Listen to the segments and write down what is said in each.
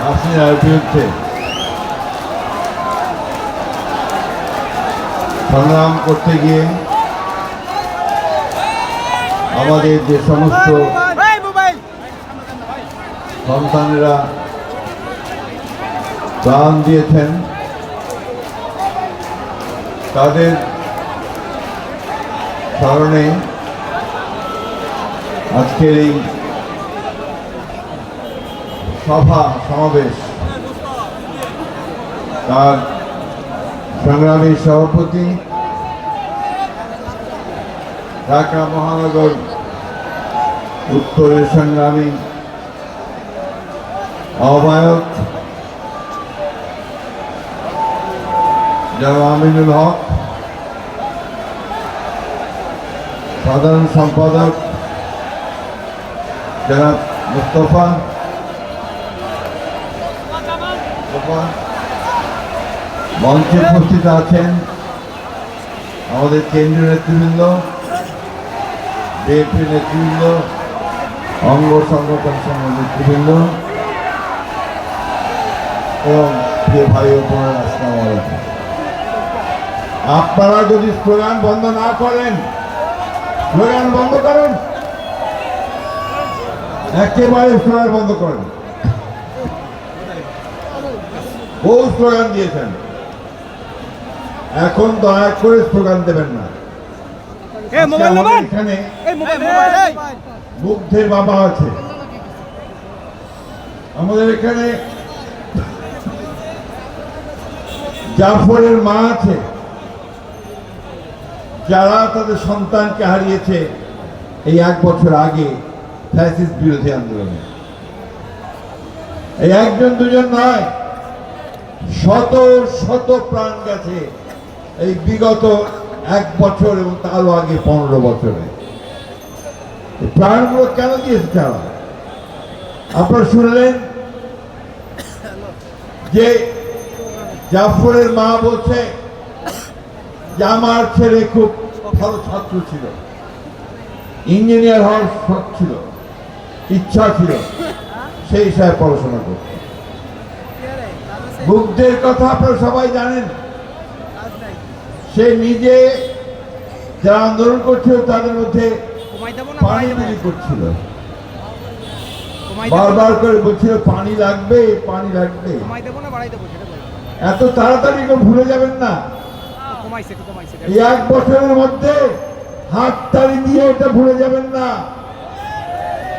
হাসিনার বিরুদ্ধে। সংগ্রাম করতে গিয়ে আমাদের যে সমস্ত সন্তানেরা প্রাণ দিয়েছেন তাদের স্মরণে আজকের এই সভা, সমাবেশ। তার সংগ্রামী সভাপতি, ঢাকা মহানগর উত্তরের সংগ্রামী আহ্বায়ক জনাব আমিনুল হক, সাধারণ সম্পাদক মুস্তফা মুস্তফা মঞ্চে উপস্থিত আছেন আমাদের কেন্দ্রীয় নেতৃবৃন্দ, বিএনপি নেতৃবৃন্দ, অঙ্গ সংগঠন সংঘ নেতৃবৃন্দ এবং ভাই আপনারা যদি স্লোগান বন্ধ না করেন, স্লোগান বন্ধ করেন, একেবারে স্লোগান বন্ধ করেন। বহু স্লোগান দিয়েছেন। এখন দয়া করে স্লোগান দেবেন না। এখানে মুগ্ধের বাবা আছে। আমাদের এখানে জাফরের মা আছে। যারা তাদের সন্তানকে হারিয়েছে এই এক বছর আগে ফ্যাসিস্ট বিরোধী আন্দোলনে। এই একজন দুজন নয় শত শত প্রাণ গেছে। এই বিগত এক বছর এবং তারও আগে পনেরো বছরে। প্রাণগুলো কেন দিয়েছে তারা? আপনারা শুনলেন যে জাফরের মা বলছে যে আমার ছেলে খুব ভালো ছাত্র ছিল। ইঞ্জিনিয়ার হওয়ার শখ ছিল, ইচ্ছা ছিল, সেই হিসাবে পড়াশোনা করত। বুদ্ধের কথা আপনারা সবাই জানেন। সে নিজে যারা আন্দোলন করছিল তাদের মধ্যে পানি বিলি করছিল। বারবার করে বলছিল পানি লাগবে পানি লাগবে। এত তাড়াতাড়ি করে ভুলে যাবেন না। কমাইছে এই এক বছরের মধ্যে হাত তালি দিয়ে এটা ভুলে যাবেন না।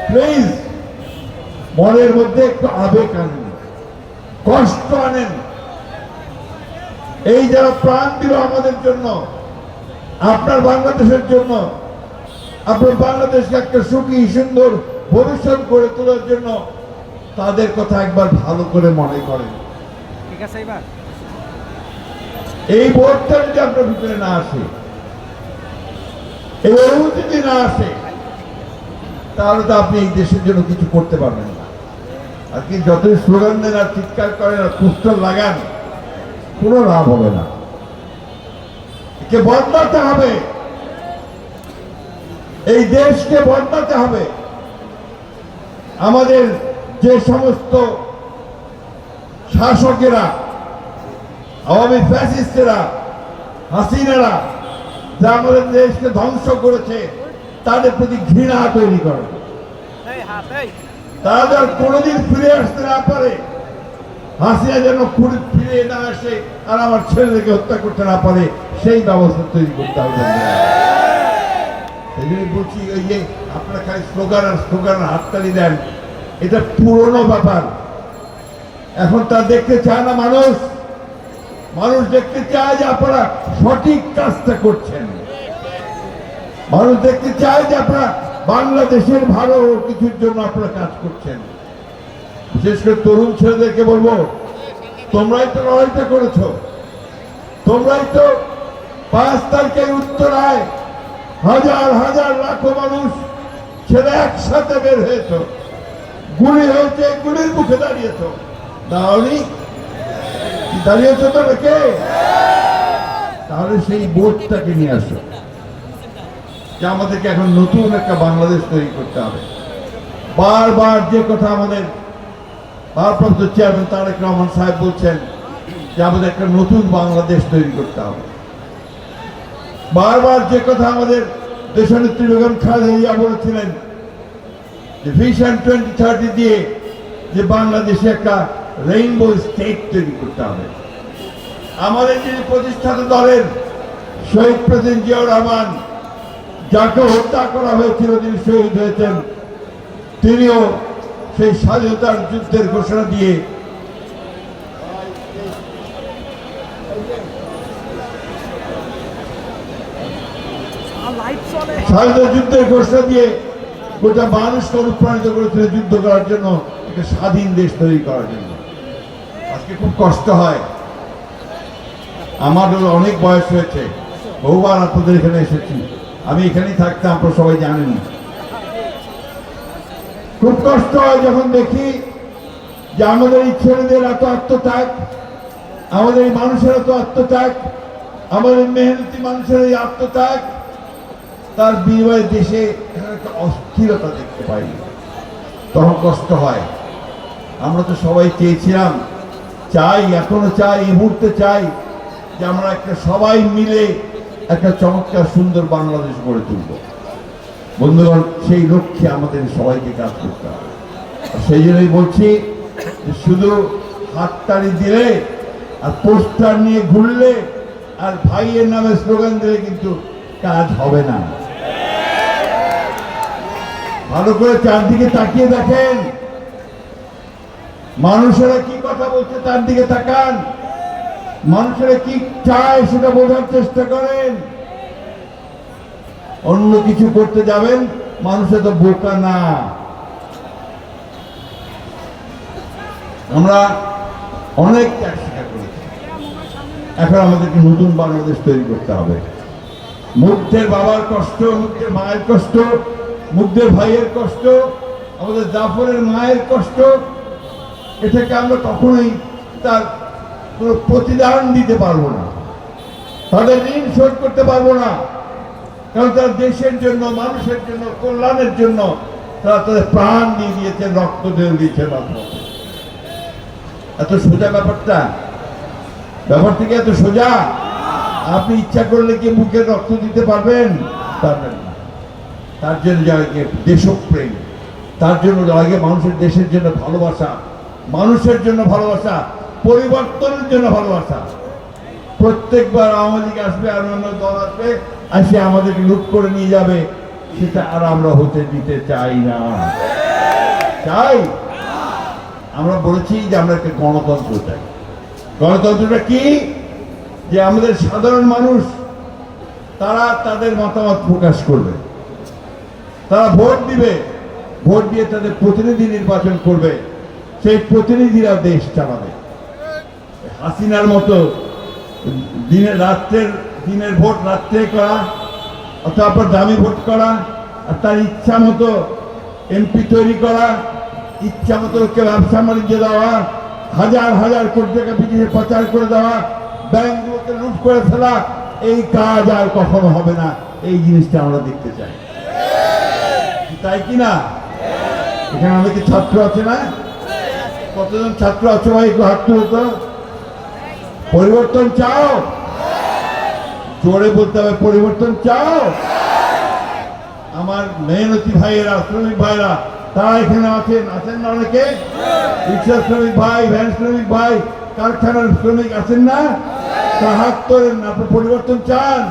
প্লিজ মনের মধ্যে একটু আবেগ আনেন। কষ্ট আনেন। এই যারা প্রাণ দিল আমাদের জন্য আপনার বাংলাদেশের জন্য আপনার বাংলাদেশকে একটা সুখী সুন্দর ভবিষ্যৎ গড়ে তোলার জন্য তাদের কথা একবার ভালো করে মনে করেন। ঠিক আছে এবার। এই বোধটা যদি আপনার ভিতরে না আসে এই অনুভূতি যদি না আসে তাহলে তো আপনি এই দেশের জন্য কিছু করতে পারবেন না। আর কি যতই স্লোগান দেন আর চিৎকার করেন আর পোস্টার লাগান কোনো লাভ হবে না। একে বদলাতে হবে। এই দেশকে বদলাতে হবে। আমাদের যে সমস্ত শাসকেরা, আওয়ামী ফ্যাসিস্টেরা, হাসিনারা, যা আমাদের দেশকে ধ্বংস করেছে, তাদের প্রতি ঘৃণা তৈরি করে। তারা যেন কোনোদিন ফিরে আসতে না পারে। হাসিনা যেন ফিরে- ফিরে না আসে আর আমার ছেলেদেরকে হত্যা করতে না পারে, সেই ব্যবস্থা তৈরি করতে হবে। এই জন্য বলছি ওই যে আপনারা খালি স্লোগান আর স্লোগান হাততালি দেন, এটা পুরনো ব্যাপার। এখন তা দেখতে চায় না মানুষ। মানুষ দেখতে চায় যে আপনারা সঠিক কাজটা করছেন। মানুষ দেখতে চায় যে আপনারা বাংলাদেশের ভালো কিছুর জন্য আপনারা কাজ করছেন। বিশেষ করে তরুণ ছেলেদেরকে বলব, তোমরাই তো লড়াইটা করেছ। তোমরাই তো পাঁচ তারিখের উত্তরায় হাজার হাজার লাখো মানুষ ছেলে একসাথে বের হয়েছ। গুলি হয়েছে, গুলির মুখে দাঁড়িয়েছ। কি দাঁড়িয়েছ তো কে তাহলে সেই বোধটাকে নিয়ে আসো, যে আমাদেরকে এখন নতুন একটা বাংলাদেশ তৈরি করতে হবে। বারবার যে কথা আমাদের ভারপ্রাপ্ত চেয়ারম্যান তারেক রহমান সাহেব বলছেন যে আমাদের একটা নতুন বাংলাদেশ তৈরি করতে হবে। বারবার যে কথা আমাদের দেশনেত্রী বেগম খালেদা বলেছিলেন যে ভিশন টোয়েন্টি থার্টি দিয়ে যে বাংলাদেশে একটা রেইনবো স্টেট তৈরি করতে হবে। আমাদের যিনি প্রতিষ্ঠাতা দলের শহীদ প্রেসিডেন্ট জিয়াউর রহমান, যাকে হত্যা করা হয়েছিল তিনি শহীদ হয়েছেন, তিনিও সেই স্বাধীনতার যুদ্ধের ঘোষণা দিয়ে স্বাধীনতা যুদ্ধের ঘোষণা দিয়ে গোটা মানুষকে অনুপ্রাণিত করেছিল যুদ্ধ করার জন্য, একটা স্বাধীন দেশ তৈরি করার জন্য। আজকে খুব কষ্ট হয়। আমার অনেক বয়স হয়েছে। বহুবার আপনাদের এখানে এসেছি। আমি এখানেই থাকতাম, আপনারা সবাই জানেন। খুব কষ্ট হয় যখন দেখি যে আমাদের এই ছেলেদের এত আত্মত্যাগ, আমাদের এই মানুষের এত আত্মত্যাগ, আমাদের মেহনতি মানুষের এই আত্মত্যাগ, তার বিনিময়ে দেশে একটা অস্থিরতা দেখতে পাই। তখন কষ্ট হয়। আমরা তো সবাই চেয়েছিলাম, চাই, এখনও চাই, এই মুহূর্তে চাই যে আমরা একটা সবাই মিলে একটা চমৎকার সুন্দর বাংলাদেশ গড়ে তুলব। বন্ধুগণ, সেই লক্ষ্যে আমাদের সবাইকে কাজ করতে হবে। সেই জন্যই বলছি যে শুধু হাততালি দিলে আর পোস্টার নিয়ে ঘুরলে আর ভাইয়ের নামে স্লোগান দিলে কিন্তু কাজ হবে না। ভালো করে চারদিকে তাকিয়ে দেখেন। মানুষেরা কি কথা বলছে তার দিকে তাকান। মানুষেরা কি চায় সেটা বোঝার চেষ্টা করেন। অন্য কিছু করতে যাবেন মানুষে তো বোকা না। আমরা অনেক ত্যাগ স্বীকার করেছি। এখন আমাদেরকে নতুন বাংলাদেশ তৈরি করতে হবে। মুগ্ধের বাবার কষ্ট, মুগ্ধের মায়ের কষ্ট, মুগ্ধের ভাইয়ের কষ্ট, আমাদের জাফরের মায়ের কষ্ট এটাকে আমরা কখনোই তার কোনো প্রতিদান দিতে পারব না। তাদের ঋণ শোধ করতে পারব না। কারণ তারা দেশের জন্য, মানুষের জন্য, কল্যাণের জন্য তারা তাদের প্রাণ দিয়ে দিয়েছে, রক্ত দিয়ে দিয়েছে রাজপথে এত সোজা ব্যাপারটা? ব্যাপারটা কি এত সোজা? আপনি ইচ্ছা করলে কি মুখে রক্ত দিতে পারবেন? পারবেন না। তার জন্য লাগে দেশপ্রেম, তার জন্য লাগে মানুষের দেশের জন্য ভালোবাসা, মানুষের জন্য ভালোবাসা, পরিবর্তনের জন্য ভালোবাসা। প্রত্যেকবার আওয়ামী লীগ আসবে আর অন্য দল আসবে আসে আমাদের লুট করে নিয়ে যাবে, সেটা আর আমরা হতে দিতে চাই না। চাই? আমরা বলেছি যে আমরা একটা গণতন্ত্র চাই। গণতন্ত্রটা কি? যে আমাদের সাধারণ মানুষ, তারা তাদের মতামত প্রকাশ করবে। তারা ভোট দিবে। ভোট দিয়ে তাদের প্রতিনিধি নির্বাচন করবে। সেই প্রতিনিধিরা দেশ চালাবে। হাসিনার মতো দিনের রাত্রের দিনের ভোট রাত্রে করা তারপর দামি ভোট করা, আর তার ইচ্ছা মতো এমপি তৈরি করা, ইচ্ছা মতো লোককে ব্যবসা বাণিজ্য দেওয়া, হাজার হাজার কোটি টাকা বিদেশে পাচার করে দেওয়া ব্যাংকগুলোকে লুট করে ফেলা, এই কাজ আর কখনো হবে না। এই জিনিসটা আমরা দেখতে চাই। তাই কি না? এখানে অনেকে ছাত্র আছে না? কতজন ছাত্র আছে ভাই? একটু হাত তুলো পরিবর্তন চাও? জোরে বলতে হবে, পরিবর্তন চাও। আমার মেহনতি ভাইয়েরা, শ্রমিক ভাইরা তারা এখানে আছেন আছেন না অনেকে? রিক্সা শ্রমিক ভাই, ভ্যান শ্রমিক ভাই, কারখানার শ্রমিক আছেন না? পরিবর্তন চান।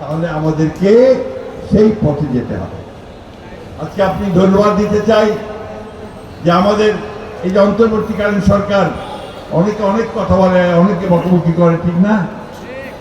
তাহলে আমাদেরকে সেই পথে যেতে হবে। আজকে আপনি ধন্যবাদ দিতে চাই যে আমাদের এই যে অন্তর্বর্তীকালীন সরকার, অনেকে অনেক কথা বলে, অনেকে বকবকি করে, ঠিক না?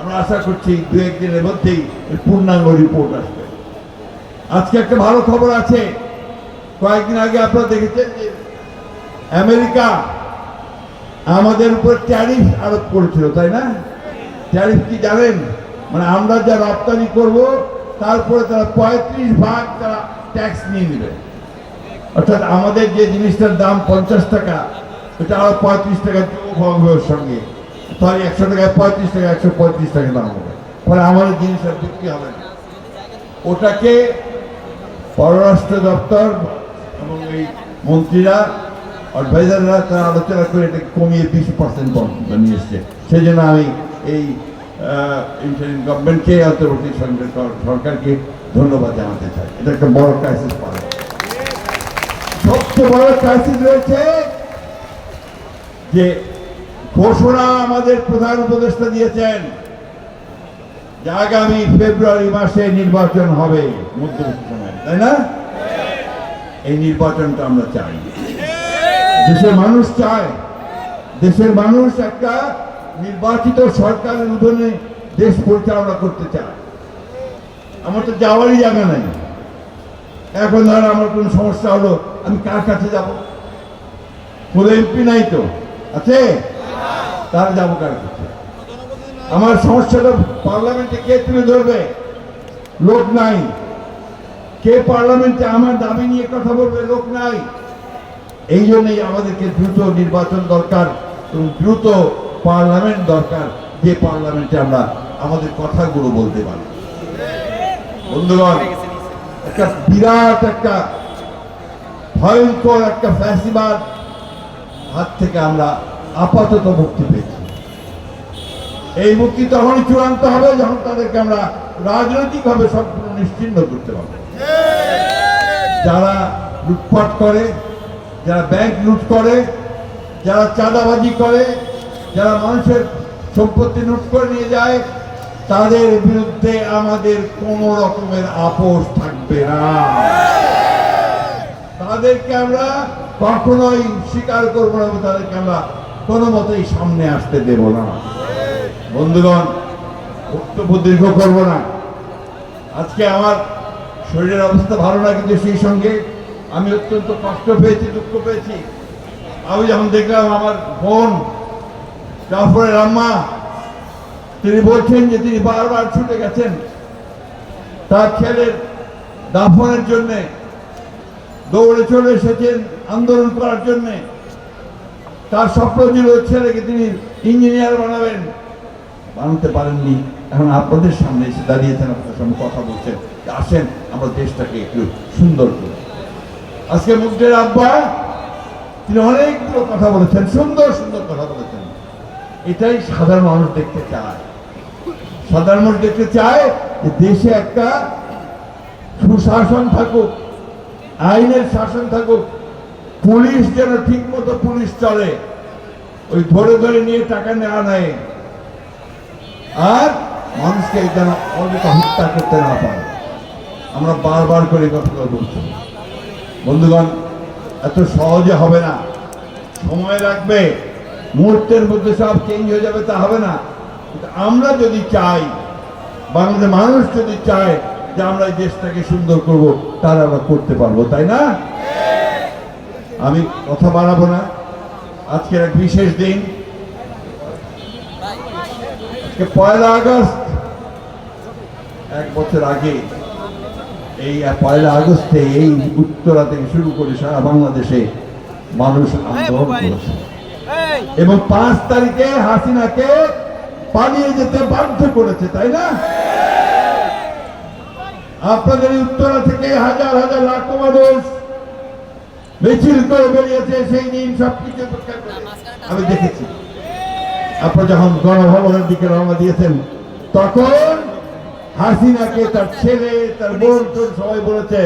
আমরা আশা করছি দু একদিনের মধ্যেই পূর্ণাঙ্গ রিপোর্ট আসবে। আজকে একটা ভালো খবর আছে। কয়েকদিন আগে আপনারা দেখেছেন যে আমেরিকা আমাদের উপর ট্যারিফ আরোপ করেছিল, তাই না? ট্যারিফ কি জানেন? মানে আমরা যা রপ্তানি করব, তারপরে তারা পঁয়ত্রিশ ভাগ তারা ট্যাক্স নিয়ে নেবে। অর্থাৎ আমাদের যে জিনিসটার দাম পঞ্চাশ টাকা এটা আরও পঁয়ত্রিশ টাকা ওর সঙ্গে। তাহলে একশো টাকায় পঁয়ত্রিশ টাকা, একশো পঁয়ত্রিশ টাকা দাম হবে। ফলে আমাদের জিনিসটা বিক্রি হবে না। ওটাকে পররাষ্ট্র দপ্তর এবং এই মন্ত্রীরা, অ্যাডভাইজাররা তারা আলোচনা করে এটা কমিয়ে বিশ পার্সেন্ট নিয়ে এসছে সেই জন্য আমি এই ইন্টারিম গভর্নমেন্টকে অন্তর্বর্তী সরকার- সরকারকে ধন্যবাদ জানাতে চাই। এটা একটা বড় ক্রাইসিস পারে। সবচেয়ে বড় ক্রাইসিস রয়েছে যে ঘোষণা আমাদের প্রধান উপদেষ্টা দিয়েছেন যে আগামী ফেব্রুয়ারি মাসে নির্বাচন হবে মধ্যবর্তী সময় তাই না? এই নির্বাচনটা আমরা চাই। দেশের মানুষ চায়। দেশের মানুষ একটা নির্বাচিত সরকারের উঠোনে দেশ পরিচালনা করতে চায়। আমার তো যাওয়ারই জায়গা নাই। এখন ধর আমার কোনো সমস্যা হলো, আমি কার কাছে যাব? কোনো এমপি নাই তো। আছে? তার যাব কার আমার সমস্যাটা পার্লামেন্টে কে তুলে ধরবে? লোক নাই। কে পার্লামেন্টে আমার দাবি নিয়ে কথা বলবে? লোক নাই। এই জন্যই আমাদেরকে দ্রুত নির্বাচন দরকার এবং দ্রুত পার্লামেন্ট দরকার, যে পার্লামেন্টে আমরা আমাদের কথাগুলো বলতে পারি। বন্ধুগণ, একটা বিরাট একটা ভয়ঙ্কর একটা ফ্যাসিবাদ হাত থেকে আমরা আপাতত মুক্তি পেয়েছি। এই মুক্তি তখনই চূড়ান্ত হবে, যখন তাদেরকে আমরা রাজনৈতিকভাবে সম্পূর্ণ নিশ্চিন্ন করতে পারব। যারা লুটপাট করে, যারা ব্যাংক লুট করে, যারা চাঁদাবাজি করে, যারা মানুষের সম্পত্তি লুট করে নিয়ে যায়, তাদের বিরুদ্ধে আমাদের কোনো রকমের আপোষ থাকবে না। তাদেরকে আমরা কখনোই স্বীকার করব না তাদেরকে আমরা কোনো মতেই সামনে আসতে দেব না। বন্ধুগণ, বক্তব্য দীর্ঘ করব না। আজকে আমার শরীরের অবস্থা ভালো না, কিন্তু সেই সঙ্গে আমি অত্যন্ত কষ্ট পেয়েছি, দুঃখ পেয়েছি। আমি যখন দেখলাম আমার বোন জাফরের আম্মা, তিনি বলছেন যে তিনি বারবার ছুটে গেছেন। তার ছেলের দাফনের জন্যে দৌড়ে চলে এসেছেন আন্দোলন করার জন্যে। তার স্বপ্ন ছিল ছেলেকে তিনি ইঞ্জিনিয়ার বানাবেন। বানাতে পারেননি। এখন আপনাদের সামনে এসে দাঁড়িয়েছেন, আপনাদের সামনে কথা বলছেন। আসেন, আমরা দেশটাকে একটু সুন্দর করি। আজকে মুগ্ধের আব্বা, তিনি অনেকগুলো কথা বলেছেন, সুন্দর সুন্দর কথা বলেছেন। এটাই সাধারণ মানুষ দেখতে চায়। সাধারণ মানুষ দেখতে চায় যে দেশে একটা সুশাসন থাকুক, আইনের শাসন থাকুক পুলিশ যেন ঠিক মতো পুলিশ চলে। ওই ধরে ধরে নিয়ে টাকা নেওয়া নেয় আর মানুষকে যেন অনেক হত্যা করতে না পারে। আমরা বারবার করে কথাগুলো বলছি। বন্ধুগণ, এত সহজে হবে না। সময় লাগবে। মুহূর্তের মধ্যে সব চেঞ্জ হয়ে যাবে, তা হবে না। কিন্তু আমরা যদি চাই, বাংলাদেশের মানুষ যদি চায় যে আমরা এই দেশটাকে সুন্দর করব, তাহলে আমরা করতে পারব, তাই না? আমি কথা বাড়াবো না। আজকের এক বিশেষ দিন। আজকে পয়লা আগস্ট, এক বছর আগে এই পয়লা আগস্টে এই উত্তরা থেকে শুরু করে সারা বাংলাদেশে মানুষ আন্দোলন করেছে। এবং পাঁচ তারিখে হাসিনাকে পালিয়ে যেতে বাধ্য করেছে, তাই না? আপনাদের উত্তরা থেকে হাজার হাজার লাখো মানুষ মিছিল করে বেরিয়েছে, সেই দিন সবকিছু আমি দেখেছি। আপনারা যখন গণভবনের দিকে রওনা দিয়েছেন, তখন হাসিনাকে তার ছেলে, তার বোন টোন সবাই বলেছে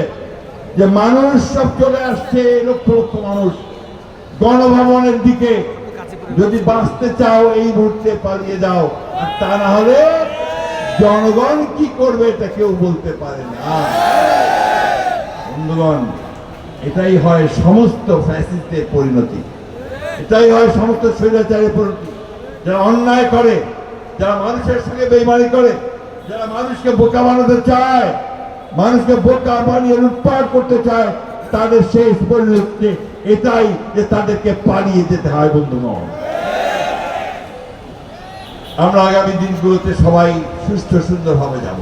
যে, মানুষ সব চলে আসছে, লক্ষ লক্ষ মানুষ। গণভবনের দিকে যদি বাঁচতে চাও, এই মুহূর্তে পালিয়ে যাও। আর তা না হলে জনগণ কি করবে, এটা কেউ বলতে পারে না। বন্ধুগণ এটাই হয় সমস্ত ফ্যাসিস্টের পরিণতি। এটাই হয় সমস্ত স্বৈরাচারের পরিণতি। যারা অন্যায় করে, যারা মানুষের সঙ্গে বেইমানি করে, যারা মানুষকে বোকা বানাতে চায়, মানুষকে বোকা বানিয়ে লুটপাট করতে চায়, তাদের শেষ পরিণতি এটাই যে তাদেরকে পালিয়ে যেতে হয় বন্ধুগণ। আমরা আগামী দিনগুলোতে সবাই সুস্থ সুন্দরভাবে যাব।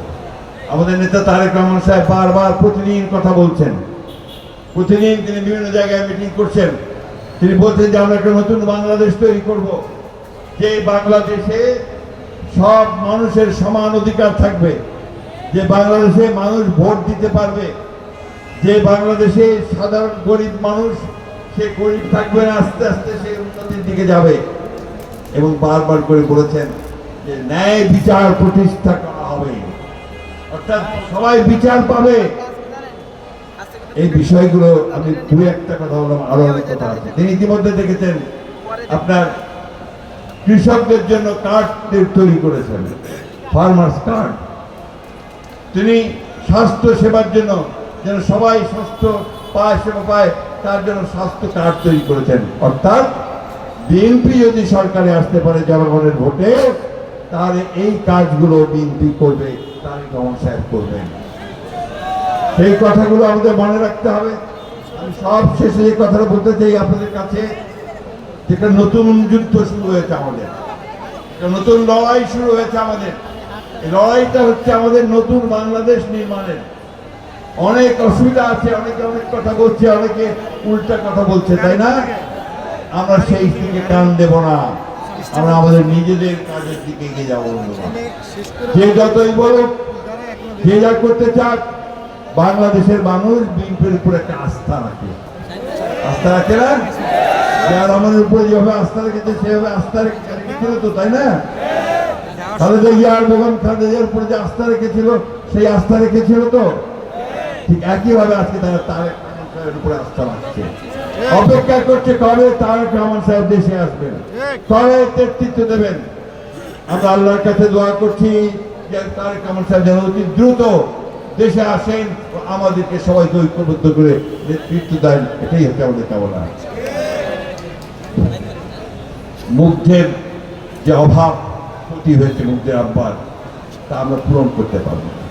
আমাদের নেতা তারেক রহমান সাহেব বারবার প্রতিদিন কথা বলছেন। প্রতিদিন তিনি বিভিন্ন জায়গায় মিটিং করছেন। তিনি বলছেন যে, আমরা একটা নতুন বাংলাদেশ তৈরি করব। যে বাংলাদেশে সব মানুষের সমান অধিকার থাকবে। যে বাংলাদেশে মানুষ ভোট দিতে পারবে। যে বাংলাদেশে সাধারণ গরিব মানুষ, সে গরিব থাকবে না, আস্তে আস্তে সে উন্নতির দিকে যাবে। এবং বারবার করে বলেছেন যে, ন্যায় বিচার প্রতিষ্ঠা করা হবে। অর্থাৎ সবাই বিচার পাবে। এই বিষয়গুলো আমি দু একটা কথা বললাম, আরও অনেক কথা আছে। তিনি ইতিমধ্যে দেখেছেন, আপনার কৃষকদের জন্য কার্ড তৈরি করেছেন ফার্মার্স কার্ড তিনি স্বাস্থ্য সেবার জন্য যেন সবাই স্বাস্থ্য পায়, সেবা পায়, তার জন্য স্বাস্থ্য কার্ড তৈরি করেছেন। অর্থাৎ বিএনপি যদি সরকারে আসতে পারে জনগণের ভোটে, তাহলে এই কাজগুলো বিএনপি করবে, তারেক রহমান সাহেব করবেন। সেই কথাগুলো আমাদের মনে রাখতে হবে। আমি সব শেষে এই কথাটা বলতে চাই আপনাদের কাছে, যেটা নতুন যুদ্ধ শুরু হয়েছে আমাদের। নতুন লড়াই শুরু হয়েছে আমাদের। এই লড়াইটা হচ্ছে আমাদের নতুন বাংলাদেশ নির্মাণের। অনেক অসুবিধা আছে, অনেকে অনেক কথা বলছে, অনেকে উল্টা কথা বলছে, তাই না? আমরা সেই দিকে কান দেব না। আমরা আমাদের নিজেদের কাজের দিকে এগিয়ে যাব। যে যতই বলুক, যে যা করতে চাক বাংলাদেশের মানুষ বিএনপির উপর একটা আস্থা রাখে। আস্থা রাখে না? যার আমাদের উপরে যেভাবে আস্থা রেখেছে, সেভাবে আস্থা রেখেছিল তো, তাই না? খালেদা জিয়ার বেগম খালেদা উপরে যে আস্থা রেখেছিল, সেই আস্থা রেখেছিল তো? ঠিক একইভাবে আজকে তারা তারেক উপরে আস্থা রাখছে। অপেক্ষা করছে কবে রহমান সাহেব দেশে আসবেন? কবে নেতৃত্ব দেবেন? আমরা আল্লাহর কাছে দোয়া করছি যে তারেক রহমান সাহেব যেন অতি দ্রুত দেশে আসেন আমাদেরকে সবাইকে ঐক্যবদ্ধ করে নেতৃত্ব দেন এটাই হচ্ছে আমাদের কামনা। মুগ্ধের যে অভাব, ক্ষতি হয়েছে মুগ্ধের আব্বার, তা আমরা পূরণ করতে পারব। না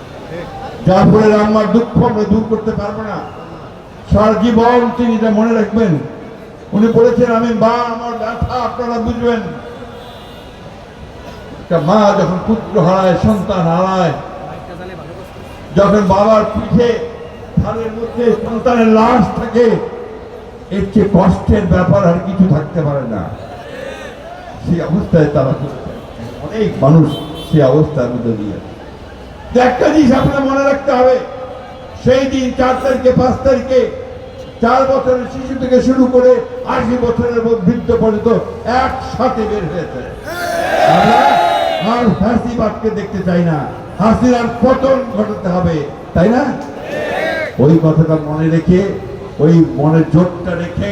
জাফরের আম্মার দুঃখ আমরা দূর করতে পারব না। সারা জীবন তিনি এটা মনে রাখবেন, উনি বলেছেন, আমি মা, আমার ব্যথা, আপনারা বুঝবেন। একটা মা যখন পুত্র হারায়, সন্তান হারায় যখন বাবার পিঠে থালের মধ্যে সন্তানের লাশ থাকে, এর চেয়ে কষ্টের ব্যাপার আর কিছু থাকতে পারে না। সেই অবস্থায় তারা অনেক মানুষ সেই অবস্থার মধ্যে দিয়ে একটা জিনিস আপনার মনে রাখতে হবে, সেই দিন চার তারিখে, পাঁচ তারিখে চার বছরের শিশু থেকে শুরু করে আশি বছরের বৃদ্ধ পর্যন্ত একসাথে বের হয়েছে। আর ফাঁসিবাদকে দেখতে চাই না। হাসিনার পতন ঘটাতে হবে, তাই না? ওই কথাটা মনে রেখে, ওই মনের জোরটা রেখে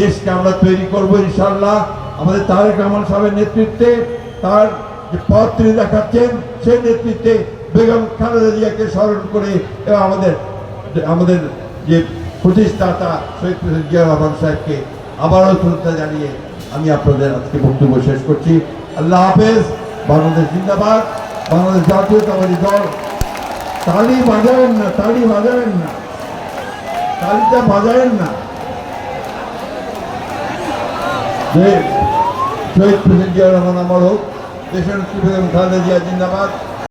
দেশকে আমরা তৈরি করব ইনশাল্লাহ আমাদের তারেক রহমান সাহেবের নেতৃত্বে তার যে পথ তিনি দেখাচ্ছেন, সেই নেতৃত্বে বেগম খালেদা জিয়াকে স্মরণ করে এবং আমাদের আমাদের যে প্রতিষ্ঠাতা শহীদ জিয়া রহমান সাহেবকে আবারও শ্রদ্ধা জানিয়ে আমি আপনাদের আজকে বক্তব্য শেষ করছি। আল্লাহ হাফেজ। বাংলাদেশ জিন্দাবাদ বাংলাদেশ জাতীয়তাবাদী দল তালি বাজাবেন না তালি বাজাবেন না তালিটা বাজাবেন না শহীদ প্রেসিডেন্ট জিয়া রহমান আমার হোক দেশের প্রেসিডেন্ট খালেদা জিয়া জিন্দাবাদ